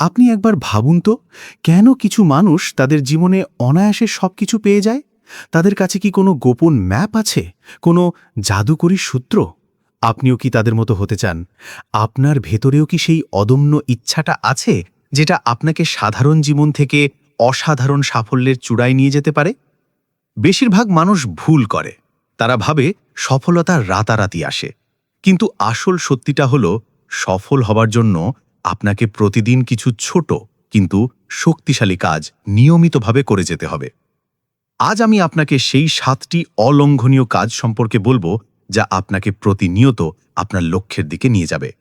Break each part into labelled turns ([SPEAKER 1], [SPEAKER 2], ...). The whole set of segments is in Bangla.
[SPEAKER 1] আপনি একবার ভাবুন তো, কেন কিছু মানুষ তাদের জীবনে অনায়াসে সব কিছু পেয়ে যায়? তাদের কাছে কি কোনো গোপন ম্যাপ আছে? কোনো জাদুকরী সূত্র? আপনিও কি তাদের মতো হতে চান? আপনার ভেতরেও কি সেই অদম্য ইচ্ছাটা আছে, যেটা আপনাকে সাধারণ জীবন থেকে অসাধারণ সাফল্যের চূড়ায় নিয়ে যেতে পারে? বেশিরভাগ মানুষ ভুল করে। তারা ভাবে সফলতা রাতারাতি আসে। কিন্তু আসল সত্যিটা হলো, সফল হবার জন্য আপনাকে প্রতিদিন কিছু ছোট কিন্তু শক্তিশালী কাজ নিয়মিতভাবে করে যেতে হবে। আজ আমি আপনাকে সেই সাতটি অলঙ্ঘনীয় কাজ সম্পর্কে বলব যা আপনাকে প্রতিনিয়ত আপনার লক্ষ্যের দিকে নিয়ে যাবে।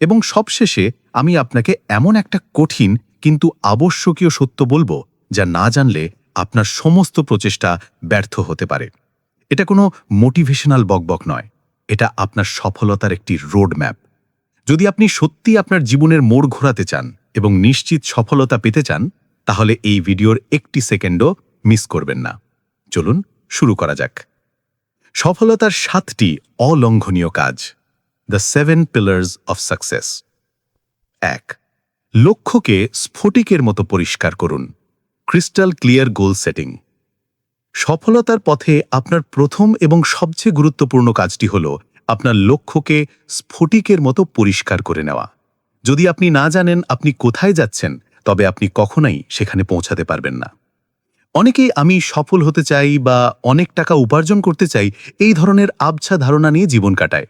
[SPEAKER 1] এবং সবশেষে আমি আপনাকে এমন একটা কঠিন কিন্তু আবশ্যকীয় সত্য বলব যা না জানলে আপনার সমস্ত প্রচেষ্টা ব্যর্থ হতে পারে। এটা কোনো মোটিভেশনাল বকবক নয়। এটা আপনার সফলতার একটি রোড ম্যাপ যদি আপনি সত্যি আপনার জীবনের মোড় ঘোরাতে চান এবং নিশ্চিত সফলতা পেতে চান, তাহলে এই ভিডিওর একটি সেকেন্ডও মিস করবেন না। চলুন শুরু করা যাক। সফলতার সাতটি অলঙ্ঘনীয় কাজ। The seven pillars of success এক, লক্ষ্যকে স্ফটিকের মতো পরিষ্কার করুন। ক্রিস্টাল ক্লিয়ার গোল সেটিং সফলতার পথে আপনার প্রথম এবং সবচেয়ে গুরুত্বপূর্ণ কাজটি হল আপনার লক্ষ্যকে স্ফটিকের মতো পরিষ্কার করে নেওয়া। যদি আপনি না জানেন আপনি কোথায় যাচ্ছেন, তবে আপনি কখনোই সেখানে পৌঁছাতে পারবেন না। অনেকেই আমি সফল হতে চাই বা অনেক টাকা উপার্জন করতে চাই, এই ধরনের আবছা ধারণা নিয়ে জীবন কাটায়।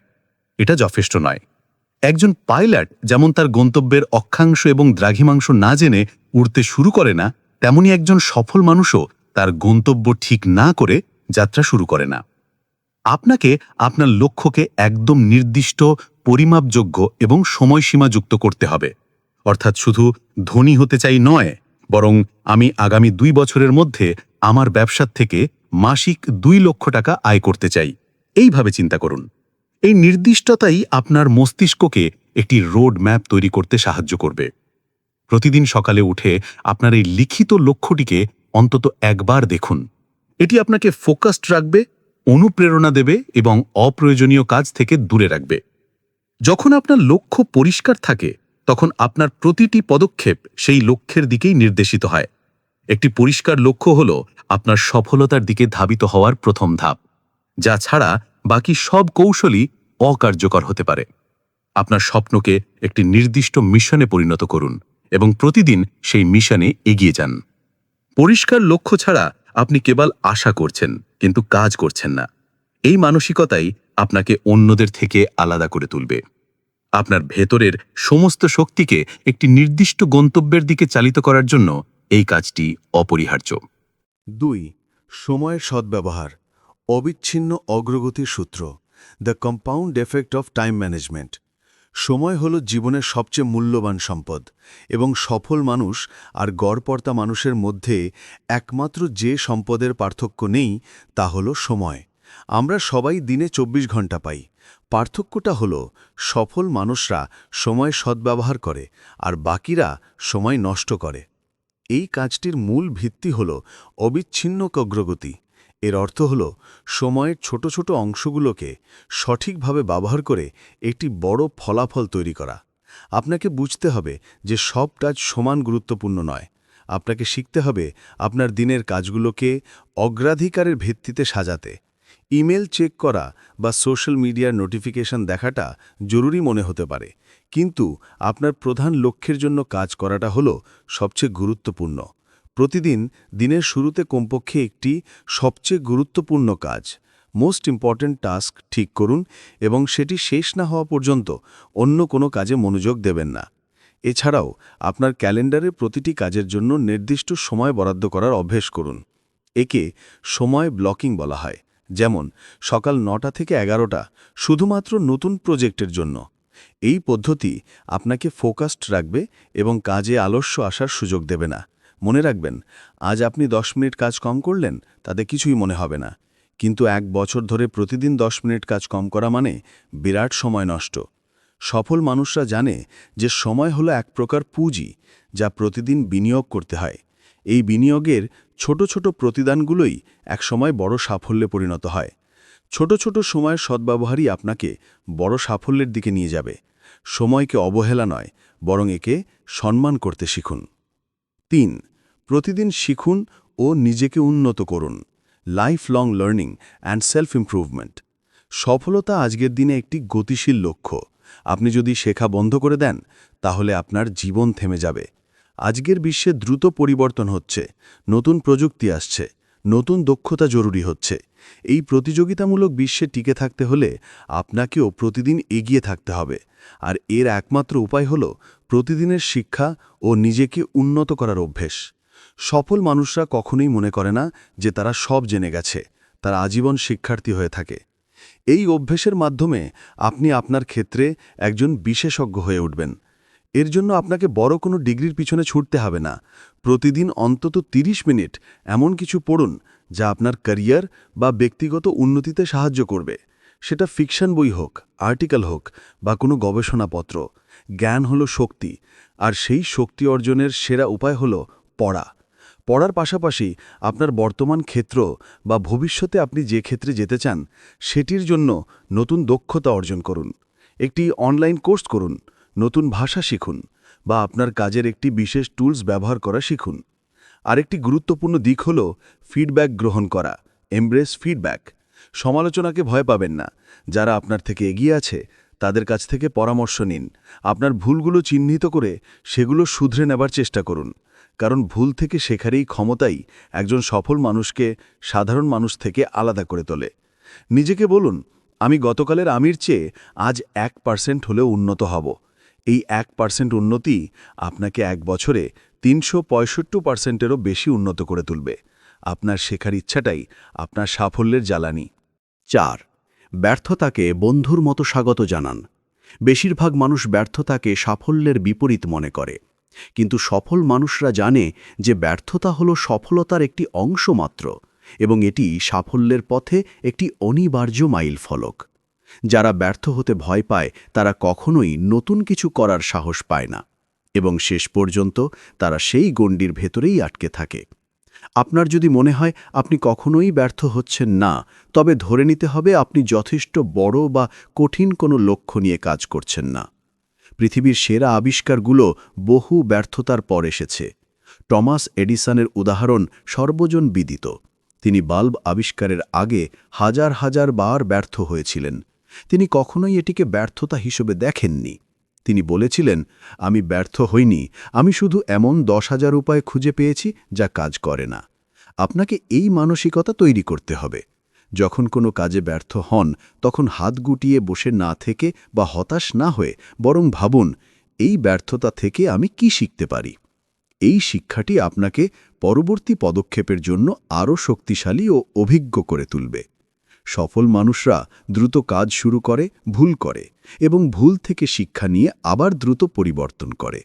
[SPEAKER 1] এটা যথেষ্ট নয়। একজন পাইলট যেমন তার গন্তব্যের অক্ষাংশ এবং দ্রাঘিমাংশ না জেনে উড়তে শুরু করে না, তেমনি একজন সফল মানুষও তার গন্তব্য ঠিক না করে যাত্রা শুরু করে না। আপনাকে আপনার লক্ষ্যকে একদম নির্দিষ্ট, পরিমাপযোগ্য এবং সময়সীমাযুক্ত করতে হবে। অর্থাৎ শুধু ধনী হতে চাই নয়, বরং আমি আগামী দুই বছরের মধ্যে আমার ব্যবসার থেকে মাসিক দুই লক্ষ টাকা আয় করতে চাই। এইভাবে চিন্তা করুন। এই নির্দিষ্টতাই আপনার মস্তিষ্ককে একটি রোড ম্যাপ তৈরি করতে সাহায্য করবে। প্রতিদিন সকালে উঠে আপনার এই লিখিত লক্ষ্যটিকে অন্তত একবার দেখুন। এটি আপনাকে ফোকাসড রাখবে অনুপ্রেরণা দেবে এবং অপ্রয়োজনীয় কাজ থেকে দূরে রাখবে। যখন আপনার লক্ষ্য পরিষ্কার থাকে, তখন আপনার প্রতিটি পদক্ষেপ সেই লক্ষ্যের দিকেই নির্দেশিত হয়। একটি পরিষ্কার লক্ষ্য হল আপনার সফলতার দিকে ধাবিত হওয়ার প্রথম ধাপ, যা ছাড়া বাকি সব কৌশলই অকার্যকর হতে পারে। আপনার স্বপ্নকে একটি নির্দিষ্ট মিশনে পরিণত করুন এবং প্রতিদিন সেই মিশনে এগিয়ে যান। পরিষ্কার লক্ষ্য ছাড়া আপনি কেবল আশা করছেন, কিন্তু কাজ করছেন না। এই মানসিকতাই আপনাকে অন্যদের থেকে আলাদা করে তুলবে। আপনার ভেতরের সমস্ত শক্তিকে একটি নির্দিষ্ট গন্তব্যের দিকে চালিত করার জন্য এই কাজটি অপরিহার্য।
[SPEAKER 2] দুই, সময়ের সদ্ব্যবহার। অবিচ্ছিন্ন অগ্রগতির সূত্র। The compound effect of time management. সময় হল জীবনের সবচেয়ে মূল্যবান সম্পদ, এবং সফল মানুষ আর গড়পর্তা মানুষের মধ্যে একমাত্র যে সম্পদের পার্থক্য নেই, তা হল সময়। আমরা সবাই দিনে ২৪ ঘণ্টা পাই। পার্থক্যটা হল সফল মানুষরা সময় সদ্ব্যবহার করে আর বাকিরা সময় নষ্ট করে। এই কাজটির মূল ভিত্তি হল অবিচ্ছিন্ন অগ্রগতি। এর অর্থ হল সময়ের ছোট ছোট অংশগুলোকে সঠিকভাবে ব্যবহার করে একটি বড় ফলাফল তৈরি করা। আপনাকে বুঝতে হবে যে সব কাজ সমান গুরুত্বপূর্ণ নয়। আপনাকে শিখতে হবে আপনার দিনের কাজগুলোকে অগ্রাধিকারের ভিত্তিতে সাজাতে। ইমেল চেক করা বা সোশ্যাল মিডিয়ার নোটিফিকেশন দেখাটা জরুরি মনে হতে পারে। কিন্তু আপনার প্রধান লক্ষ্যের জন্য কাজ করাটা হলো সবচেয়ে গুরুত্বপূর্ণ। প্রতিদিন দিনের শুরুতে কমপক্ষে একটি সবচেয়ে গুরুত্বপূর্ণ কাজ মোস্ট ইম্পর্ট্যান্ট টাস্ক ঠিক করুন এবং সেটি শেষ না হওয়া পর্যন্ত অন্য কোনো কাজে মনোযোগ দেবেন না। এছাড়াও আপনার ক্যালেন্ডারে প্রতিটি কাজের জন্য নির্দিষ্ট সময় বরাদ্দ করার অভ্যেস করুন। একে সময় ব্লকিং বলা হয়, যেমন সকাল নটা থেকে এগারোটা শুধুমাত্র নতুন প্রজেক্টের জন্য। এই পদ্ধতি আপনাকে ফোকাসড রাখবে এবং কাজে আলস্য আসার সুযোগ দেবে না। মনে রাখবেন, আজ আপনি দশ মিনিট কাজ কম করলেন, তাতে কিছুই মনে হবে না। কিন্তু এক বছর ধরে প্রতিদিন দশ মিনিট কাজ কম করা মানে বিরাট সময় নষ্ট। সফল মানুষরা জানে যে সময় হলো এক প্রকার পুঁজি, যা প্রতিদিন বিনিয়োগ করতে হয়। এই বিনিয়োগের ছোট ছোট প্রতিদানগুলোই একসময় বড় সাফল্যে পরিণত হয়। ছোট ছোট সময়ের সদ্ব্যবহারই আপনাকে বড় সাফল্যের দিকে নিয়ে যাবে। সময়কে অবহেলা নয়, বরং একে সম্মান করতে শিখুন। তিন প্রতিদিন শিখুন ও নিজেকে উন্নত করুন। Life long learning and self improvement সফলতা আজকের দিনে একটি গতিশীল লক্ষ্য। আপনি যদি শেখা বন্ধ করে দেন, তাহলে আপনার জীবন থেমে যাবে। আজকের বিশ্বে দ্রুত পরিবর্তন হচ্ছে, নতুন প্রযুক্তি আসছে, নতুন দক্ষতা জরুরি হচ্ছে। এই প্রতিযোগিতামূলক বিশ্বে টিকে থাকতে হলে আপনাকেও প্রতিদিন এগিয়ে থাকতে হবে। আর এর একমাত্র উপায় হল প্রতিদিনের শিক্ষা ও নিজেকে উন্নত করার অভ্যেস। সফল মানুষরা কখনোই মনে করে না যে তারা সব জেনে গেছে, তারা আজীবন শিক্ষার্থী হয়ে থাকে। এই অভ্যেসের মাধ্যমে আপনি আপনার ক্ষেত্রে একজন বিশেষজ্ঞ হয়ে উঠবেন। এর জন্য আপনাকে বড় কোনো ডিগ্রির পিছনে ছুটতে হবে না। প্রতিদিন অন্তত ৩০ মিনিট এমন কিছু পড়ুন যা আপনার ক্যারিয়ার বা ব্যক্তিগত উন্নতিতে সাহায্য করবে। সেটা ফিকশন বই হোক, আর্টিকেল হোক বা কোনো গবেষণাপত্র। জ্ঞান হলো শক্তি, আর সেই শক্তি অর্জনের সেরা উপায় হলো পড়া। পড়ার পাশাপাশি আপনার বর্তমান ক্ষেত্র বা ভবিষ্যতে আপনি যে ক্ষেত্রে যেতে চান, সেটির জন্য নতুন দক্ষতা অর্জন করুন। একটি অনলাইন কোর্স করুন, নতুন ভাষা শিখুন বা আপনার কাজের একটি বিশেষ টুলস ব্যবহার করা শিখুন। আরেকটি গুরুত্বপূর্ণ দিক হল ফিডব্যাক গ্রহণ করা এমব্রেস ফিডব্যাক সমালোচনাকে ভয় পাবেন না, যারা আপনার থেকে এগিয়ে আছে, তাদের কাছ থেকে পরামর্শ নিন। আপনার ভুলগুলো চিহ্নিত করে সেগুলো শুধরে নেবার চেষ্টা করুন। কারণ ভুল থেকে শেখার এই ক্ষমতাই একজন সফল মানুষকে সাধারণ মানুষ থেকে আলাদা করে তোলে। নিজেকে বলুন, আমি গতকালের আমির চেয়ে আজ এক পার্সেন্ট হলেও উন্নত হব। এই এক পার্সেন্ট উন্নতি আপনাকে এক বছরে তিনশো পঁয়ষট্টি পার্সেন্টেরও বেশি উন্নত করে তুলবে। আপনার শেখার ইচ্ছাটাই আপনার সাফল্যের জ্বালানি।
[SPEAKER 3] চার, ব্যর্থতাকে বন্ধুর মতো স্বাগত জানান। বেশিরভাগ মানুষ ব্যর্থতাকে সাফল্যের বিপরীত মনে করে। কিন্তু সফল মানুষরা জানে যে ব্যর্থতা হল সফলতার একটি অংশ মাত্র এবং এটি সাফল্যের পথে একটি অনিবার্য মাইল ফলক। যারা ব্যর্থ হতে ভয় পায়, তারা কখনোই নতুন কিছু করার সাহস পায় না এবং শেষ পর্যন্ত তারা সেই গণ্ডির ভেতরেই আটকে থাকে। আপনার যদি মনে হয় আপনি কখনোই ব্যর্থ হচ্ছেন না, তবে ধরে নিতে হবে আপনি যথেষ্ট বড় বা কঠিন কোনো লক্ষ্য নিয়ে কাজ করছেন না। পৃথিবীর সেরা আবিষ্কারগুলো বহু ব্যর্থতার পর এসেছে। টমাস এডিসনের উদাহরণ সর্বজন বিদিত। তিনি বাল্ব আবিষ্কারের আগে হাজার হাজার বার ব্যর্থ হয়েছিলেন। তিনি কখনোই এটিকে ব্যর্থতা হিসেবে দেখেননি। তিনি বলেছিলেন, আমি ব্যর্থ হইনি। আমি শুধু এমন দশ হাজার উপায় খুঁজে পেয়েছি যা কাজ করে না। আপনাকে এই মানসিকতা তৈরি করতে হবে। যখন কোনো কাজে ব্যর্থ হন, তখন হাত গুটিয়ে বসে না থেকে বা হতাশ না হয়ে বরং ভাবুন, এই ব্যর্থতা থেকে আমি কি শিখতে পারি? এই শিক্ষাটি আপনাকে পরবর্তী পদক্ষেপের জন্য আরও শক্তিশালী ও অভিজ্ঞ করে তুলবে। সফল মানুষরা দ্রুত কাজ শুরু করে, ভুল করে এবং ভুল থেকে শিক্ষা নিয়ে আবার দ্রুত পরিবর্তন করে।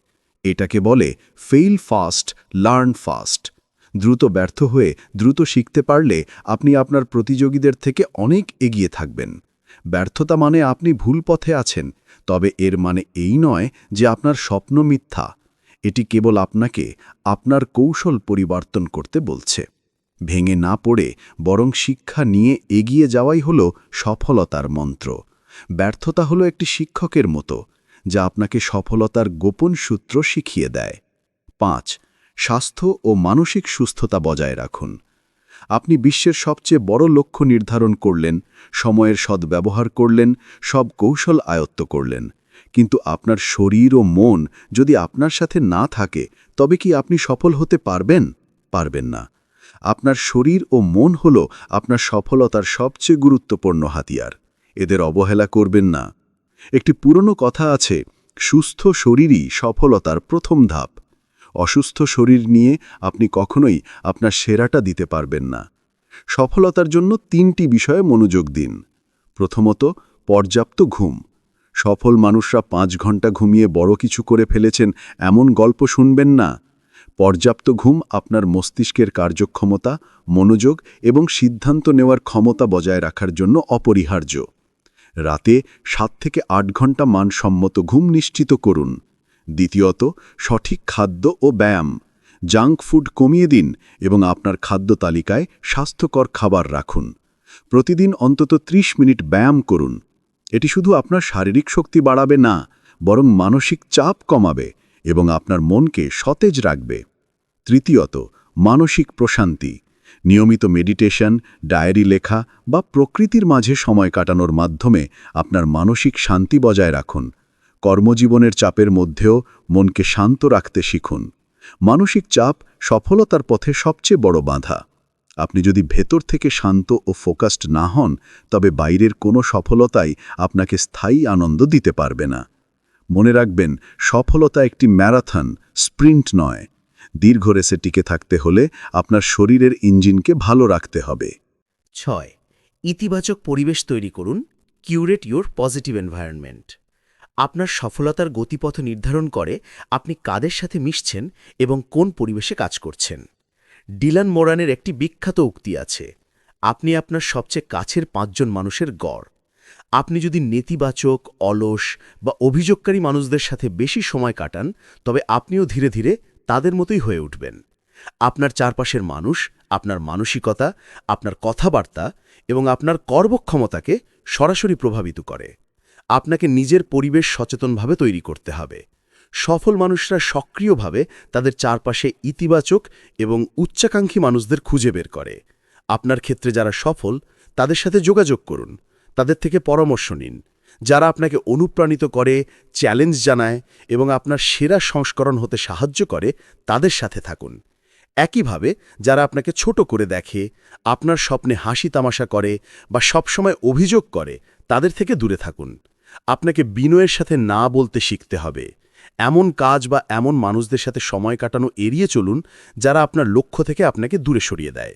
[SPEAKER 3] এটাকে বলে ফেইল ফাস্ট লার্ন ফাস্ট দ্রুত ব্যর্থ হয়ে দ্রুত শিখতে পারলে আপনি আপনার প্রতিযোগীদের থেকে অনেক এগিয়ে থাকবেন। ব্যর্থতা মানে আপনি ভুল পথে আছেন, তবে এর মানে এই নয় যে আপনার স্বপ্ন মিথ্যা। এটি কেবল আপনাকে, আপনার কৌশল পরিবর্তন করতে বলছে। ভেঙে না পড়ে, বরং শিক্ষা নিয়ে এগিয়ে যাওয়াই হল সফলতার মন্ত্র। ব্যর্থতা হলো একটি শিক্ষকের মতো, যা আপনাকে সফলতার গোপন সূত্র শিখিয়ে দেয়। পাঁচ স্বাস্থ্য ও মানসিক সুস্থতা বজায় রাখুন। আপনি বিশ্বের সবচেয়ে বড় লক্ষ্য নির্ধারণ করলেন, সময়ের সদ্ব্যবহার করলেন, সব কৌশল আয়ত্ত করলেন। কিন্তু আপনার শরীর ও মন যদি আপনার সাথে না থাকে, তবে কি আপনি সফল হতে পারবেন? পারবেন না। আপনার শরীর ও মন হল আপনার সফলতার সবচেয়ে গুরুত্বপূর্ণ হাতিয়ার। এদের অবহেলা করবেন না। একটি পুরনো কথা আছে, সুস্থ শরীরই সফলতার প্রথম ধাপ। অসুস্থ শরীর নিয়ে আপনি কখনোই আপনার সেরাটা দিতে পারবেন না। সফলতার জন্য তিনটি বিষয়ে মনোযোগ দিন। প্রথমত, পর্যাপ্ত ঘুম। সফল মানুষরা পাঁচ ঘণ্টা ঘুমিয়ে বড় কিছু করে ফেলেছেন এমন গল্প শুনবেন না। পর্যাপ্ত ঘুম আপনার মস্তিষ্কের কার্যক্ষমতা, মনোযোগ এবং সিদ্ধান্ত নেওয়ার ক্ষমতা বজায় রাখার জন্য অপরিহার্য। রাতে সাত থেকে আট ঘণ্টা মানসম্মত ঘুম নিশ্চিত করুন। দ্বিতীয়ত, সঠিক খাদ্য ও ব্যায়াম। জাঙ্ক ফুড কমিয়ে দিন এবং আপনার খাদ্য তালিকায় স্বাস্থ্যকর খাবার রাখুন। প্রতিদিন অন্তত ৩০ মিনিট ব্যায়াম করুন। এটি শুধু আপনার শারীরিক শক্তি বাড়াবে না, বরং মানসিক চাপ কমাবে এবং আপনার মনকে সতেজ রাখবে। তৃতীয়ত, মানসিক প্রশান্তি। নিয়মিত মেডিটেশন, ডায়েরি লেখা বা প্রকৃতির মাঝে সময় কাটানোর মাধ্যমে আপনার মানসিক শান্তি বজায় রাখুন। কর্মজীবনের চাপের মধ্যেও মনকে শান্ত রাখতে শিখুন। মানসিক চাপ সফলতার পথে সবচেয়ে বড় বাধা। আপনি যদি ভেতর থেকে শান্ত ও ফোকাসড না হন, তবে বাইরের কোনো সফলতাই আপনাকে স্থায়ী আনন্দ দিতে পারবে না। মনে রাখবেন, সফলতা একটি ম্যারাথন, স্প্রিন্ট নয়। দীর্ঘ রেসে টিকে থাকতে হলে আপনার শরীরের ইঞ্জিনকে ভালো রাখতে হবে।
[SPEAKER 4] ছয়, ইতিবাচক পরিবেশ তৈরি করুন, কিউরেট ইউর পজিটিভ এনভায়রনমেন্ট। আপনার সফলতার গতিপথ নির্ধারণ করে আপনি কাদের সাথে মিশছেন এবং কোন পরিবেশে কাজ করছেন। ডিলান মোরানের একটি বিখ্যাত উক্তি আছে, আপনি আপনার সবচেয়ে কাছের পাঁচজন মানুষের গড়। আপনি যদি নেতিবাচক, অলস বা অভিযোগকারী মানুষদের সাথে বেশি সময় কাটান, তবে আপনিও ধীরে ধীরে তাদের মতোই হয়ে উঠবেন। আপনার চারপাশের মানুষ, আপনার মানসিকতা, আপনার কথাবার্তা এবং আপনার কর্মক্ষমতাকে সরাসরি প্রভাবিত করে। আপনাকে নিজের পরিবেশ সচেতনভাবে তৈরি করতে হবে। সফল মানুষরা সক্রিয়ভাবে তাদের চারপাশে ইতিবাচক এবং উচ্চাকাঙ্ক্ষী মানুষদের খুঁজে বের করে। আপনার ক্ষেত্রে যারা সফল, তাদের সাথে যোগাযোগ করুন। তাদের থেকে পরামর্শ নিন। যারা আপনাকে অনুপ্রাণিত করে, চ্যালেঞ্জ জানায় এবং আপনার সেরা সংস্করণ হতে সাহায্য করে, তাদের সাথে থাকুন। একইভাবে যারা আপনাকে ছোট করে দেখে, আপনার স্বপ্নে হাসি তামাশা করে বা সবসময় অভিযোগ করে, তাদের থেকে দূরে থাকুন। আপনাকে বিনয়ের সাথে না বলতে শিখতে হবে। এমন কাজ বা এমন মানুষদের সাথে সময় কাটানো এড়িয়ে চলুন, যারা আপনার লক্ষ্য থেকে আপনাকে দূরে সরিয়ে দেয়।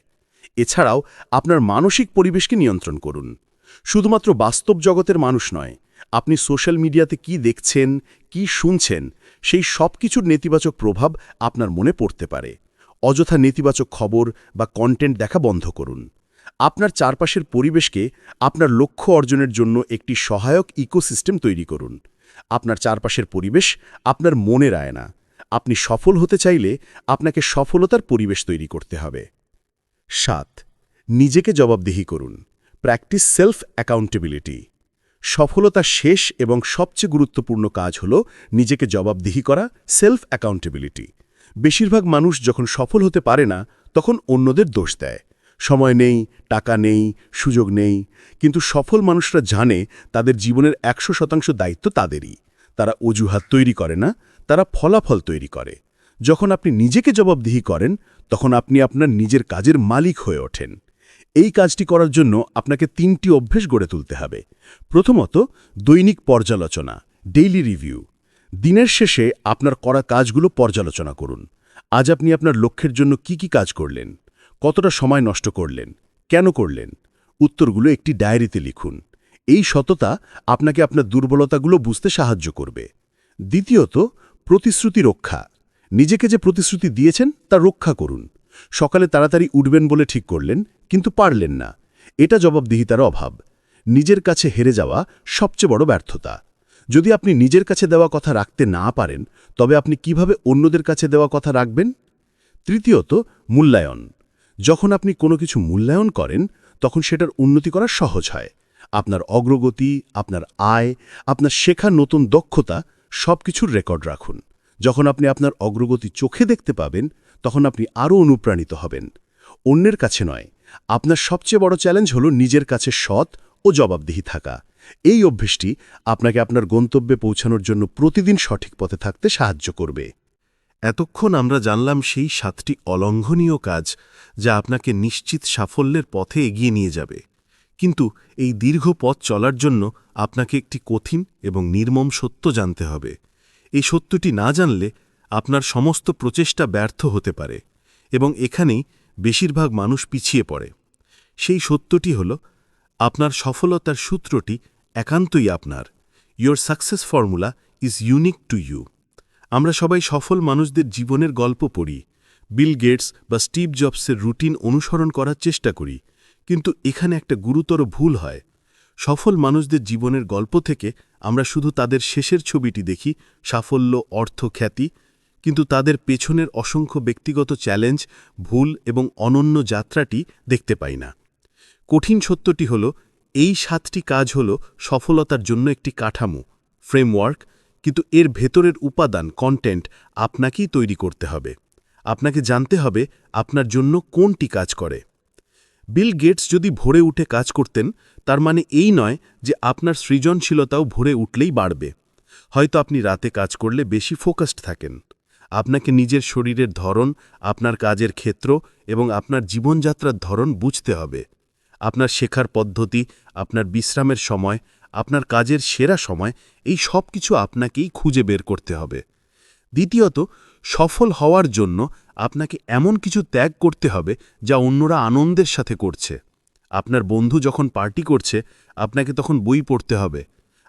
[SPEAKER 4] এছাড়াও, আপনার মানসিক পরিবেশকে নিয়ন্ত্রণ করুন। শুধুমাত্র বাস্তব জগতের মানুষ নয়, আপনি সোশ্যাল মিডিয়াতে কি দেখছেন, কি শুনছেন, সেই সব কিছুর নেতিবাচক প্রভাব আপনার মনে পড়তে পারে। অযথা নেতিবাচক খবর বা কন্টেন্ট দেখা বন্ধ করুন। আপনার চারপাশের পরিবেশকে আপনার লক্ষ্য অর্জনের জন্য একটি সহায়ক ইকোসিস্টেম তৈরি করুন। আপনার চারপাশের পরিবেশ আপনার মনের আয়না। আপনি সফল হতে চাইলে আপনাকে সফলতার পরিবেশ তৈরি করতে হবে। সাত, নিজেকে জবাবদিহি করুন। Practice self accountability. সফলতা শেষ এবং সবচেয়ে গুরুত্বপূর্ণ কাজ হল নিজেকে জবাবদিহি করা, সেলফ অ্যাকাউন্টেবিলিটি। বেশিরভাগ মানুষ যখন সফল হতে পারে না, তখন অন্যদের দোষ দেয়। সময় নেই, টাকা নেই, সুযোগ নেই। কিন্তু সফল মানুষরা জানে তাদের জীবনের একশো শতাংশ দায়িত্ব তাদেরই। তারা অজুহাত তৈরি করে না, তারা ফলাফল তৈরি করে। যখন আপনি নিজেকে জবাবদিহি করেন, তখন আপনি আপনার নিজের কাজের মালিক হয়ে ওঠেন। এই কাজটি করার জন্য আপনাকে তিনটি অভ্যেস গড়ে তুলতে হবে। প্রথমত, দৈনিক পর্যালোচনা ডেইলি রিভিউ দিনের শেষে আপনার করা কাজগুলো পর্যালোচনা করুন। আজ আপনি আপনার লক্ষ্যের জন্য কি কি কাজ করলেন? কতটা সময় নষ্ট করলেন? কেন করলেন? উত্তরগুলো একটি ডায়েরিতে লিখুন। এই সততা আপনাকে আপনার দুর্বলতাগুলো বুঝতে সাহায্য করবে। দ্বিতীয়ত, প্রতিশ্রুতি রক্ষা। নিজেকে যে প্রতিশ্রুতি দিয়েছেন, তা রক্ষা করুন। সকালে তাড়াতাড়ি উঠবেন বলে ঠিক করলেন, কিন্তু পারলেন না। এটা জবাবদিহিতার অভাব। নিজের কাছে হেরে যাওয়া সবচেয়ে বড় ব্যর্থতা। যদি আপনি নিজের কাছে দেওয়া কথা রাখতে না পারেন, তবে আপনি কীভাবে অন্যদের কাছে দেওয়া কথা রাখবেন? তৃতীয়ত, মূল্যায়ন। যখন আপনি কোনো কিছু মূল্যায়ন করেন, তখন সেটার উন্নতি করা সহজ হয়। আপনার অগ্রগতি, আপনার আয়, আপনার শেখা নতুন দক্ষতা সব কিছুর রেকর্ড রাখুন। যখন আপনি আপনার অগ্রগতি চোখে দেখতে পাবেন, তখন আপনি আরও অনুপ্রাণিত হবেন। অন্যের কাছে নয়, আপনার সবচেয়ে বড় চ্যালেঞ্জ হল নিজের কাছে সৎ ও জবাবদিহি থাকা। এই অভ্যেসটি আপনাকে আপনার গন্তব্যে পৌঁছানোর জন্য প্রতিদিন সঠিক পথে থাকতে সাহায্য করবে।
[SPEAKER 1] এতক্ষণ আমরা জানলাম সেই সাতটি অলঙ্ঘনীয় কাজ যা আপনাকে নিশ্চিত সাফল্যের পথে এগিয়ে নিয়ে যাবে। কিন্তু এই দীর্ঘ পথ চলার জন্য আপনাকে একটি কঠিন এবং নির্মম সত্য জানতে হবে। এই সত্যটি না জানলে আপনার সমস্ত প্রচেষ্টা ব্যর্থ হতে পারে এবং এখানেই বেশিরভাগ মানুষ পিছিয়ে পড়ে। সেই সত্যটি হল, আপনার সফলতার সূত্রটি একান্তই আপনার। Your success formula is unique to you আমরা সবাই সফল মানুষদের জীবনের গল্প পড়ি, বিল গেটস বা স্টিভ জবসের রুটিন অনুসরণ করার চেষ্টা করি, কিন্তু এখানে একটা গুরুতর ভুল হয়। সফল মানুষদের জীবনের গল্প থেকে আমরা শুধু তাদের শেষের ছবিটি দেখি, সাফল্য, অর্থ, খ্যাতি, কিন্তু তাদের পেছনের অসংখ্য ব্যক্তিগত চ্যালেঞ্জ, ভুল এবং অনন্য যাত্রাটি দেখতে পাই না। কঠিন সত্যটি হল, এই সাতটি কাজ হল সফলতার জন্য একটি কাঠামো, ফ্রেমওয়ার্ক
[SPEAKER 5] কিন্তু এর ভেতরের উপাদান কন্টেন্ট আপনাকেই তৈরি করতে হবে। আপনাকে জানতে হবে আপনার জন্য কোনটি কাজ করে। বিল গেটস যদি ভোরে উঠে কাজ করতেন, তার মানে এই নয় যে আপনার সৃজনশীলতাও ভোরে উঠলেই বাড়বে। হয়তো আপনি রাতে কাজ করলে বেশি ফোকাসড থাকেন। আপনাকে নিজের শরীরের ধরন, আপনার কাজের ক্ষেত্র এবং আপনার জীবনযাত্রার ধরন বুঝতে হবে। আপনার শেখার পদ্ধতি, আপনার বিশ্রামের সময় আপনার কাজের সেরা সময় এই সব কিছু আপনাকেই খুঁজে বের করতে হবে। দ্বিতীয়ত, সফল হওয়ার জন্য আপনাকে এমন কিছু ত্যাগ করতে হবে যা অন্যরা আনন্দের সাথে করছে। আপনার বন্ধু যখন পার্টি করছে, আপনাকে তখন বই পড়তে হবে।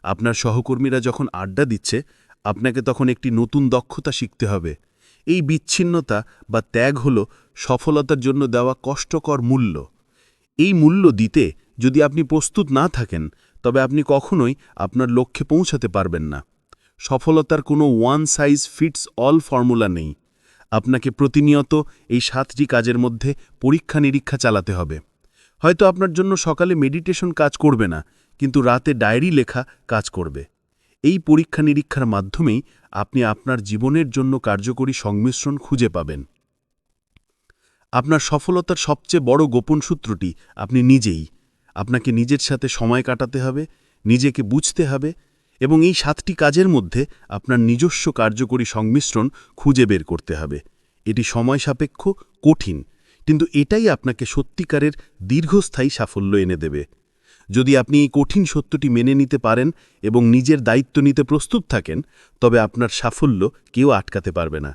[SPEAKER 5] আপনার সহকর্মীরা যখন আড্ডা দিচ্ছে, আপনাকে তখন একটি নতুন দক্ষতা শিখতে হবে। এই বিচ্ছিন্নতা বা ত্যাগ হল সফলতার জন্য দেওয়া কষ্টকর মূল্য। এই মূল্য দিতে যদি আপনি প্রস্তুত না থাকেন তবে আপনি কখনোই আপনার লক্ষ্যে পৌঁছাতে পারবেন না। সফলতার কোনো one size fits all formula নেই। আপনাকে প্রতিনিয়ত এই সাতটি কাজের মধ্যে পরীক্ষা নিরীক্ষা চালাতে হবে। হয়তো আপনার জন্য সকালে মেডিটেশন কাজ করবে না, কিন্তু রাতে ডায়েরি লেখা কাজ করবে। এই পরীক্ষা নিরীক্ষার মাধ্যমেই আপনি আপনার জীবনের জন্য কার্যকরী সংমিশ্রণ খুঁজে পাবেন। আপনার সফলতার সবচেয়ে বড় গোপন সূত্রটি আপনি নিজেই। আপনাকে নিজের সাথে সময় কাটাতে হবে, নিজেকে বুঝতে হবে এবং এই সাতটি কাজের মধ্যে আপনার নিজস্ব কার্যকরী সংমিশ্রণ খুঁজে বের করতে হবে। এটি সময় সাপেক্ষ কঠিন, কিন্তু এটাই আপনাকে সত্যিকারের দীর্ঘস্থায়ী সাফল্য এনে দেবে। যদি আপনি এই কঠিন সত্যটি মেনে নিতে পারেন এবং নিজের দায়িত্ব নিতে প্রস্তুত থাকেন, তবে আপনার সাফল্য কেউ আটকাতে পারবে না।